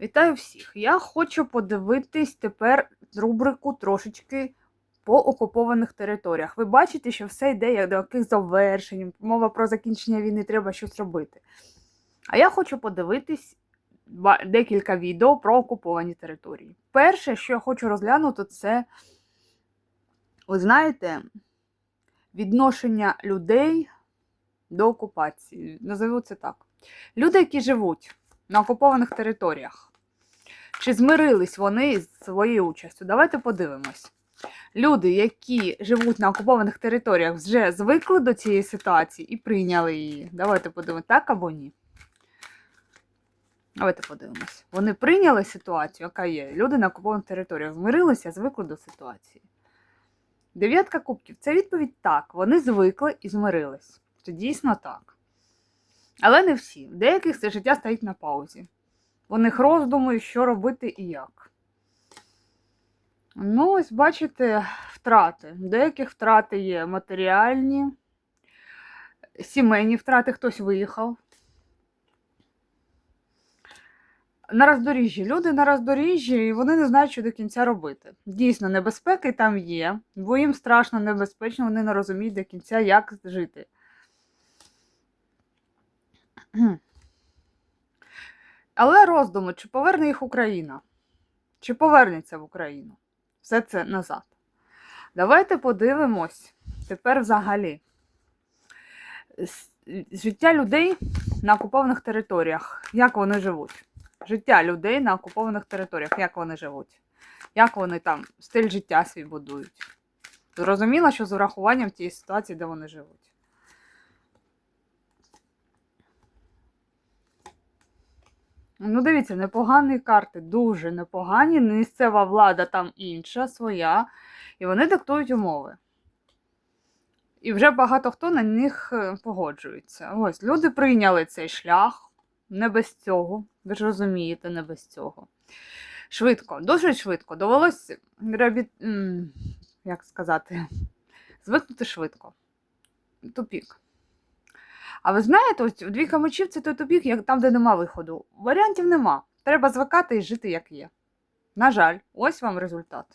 Вітаю всіх! Я хочу подивитись тепер рубрику трошечки по окупованих територіях. Ви бачите, що все йде до яких завершень, мова про закінчення війни, треба щось робити. А я хочу подивитись декілька відео про окуповані території. Перше, що я хочу розглянути, це, ви знаєте, відношення людей до окупації. Назову це так. Люди, які живуть на окупованих територіях. Чи змирились вони з своєю участю? Давайте подивимось. Люди, які живуть на окупованих територіях, вже звикли до цієї ситуації і прийняли її. Давайте подивимось, так або ні. Давайте подивимось. Вони прийняли ситуацію, яка є. Люди на окупованих територіях змирилися, звикли до ситуації. Дев'ятка кубків. Це відповідь так. Вони звикли і змирились. Це дійсно так. Але не всі. Деяких це життя стоїть на паузі. У них роздуми, що робити і як. Ну, ось бачите, втрати. Деяких втрати є матеріальні, сімейні втрати, хтось виїхав. На роздоріжжі. Люди на роздоріжжі, і вони не знають, що до кінця робити. Дійсно, небезпеки там є, бо їм страшно небезпечно, вони не розуміють до кінця, як жити. Але роздуми, чи поверне їх Україна? Чи повернеться в Україну? Все це назад. Давайте подивимось тепер взагалі. Життя людей на окупованих територіях. Як вони живуть? Життя людей на окупованих територіях, як вони живуть? Як вони там стиль життя свій будують? Зрозуміло, що з урахуванням тієї ситуації, де вони живуть. Ну, дивіться, непогані карти, дуже непогані. Місцева влада там інша, своя, і вони диктують умови. І вже багато хто на них е, погоджується. Ось люди прийняли цей шлях, не без цього. Ви ж розумієте, не без цього. Швидко, дуже швидко. Довелося реабі... як сказати, звикнути швидко. Тупік. А ви знаєте, ось двійка мечів це той тупік, як там, де нема виходу. Варіантів нема. Треба звикати і жити, як є. На жаль, ось вам результат.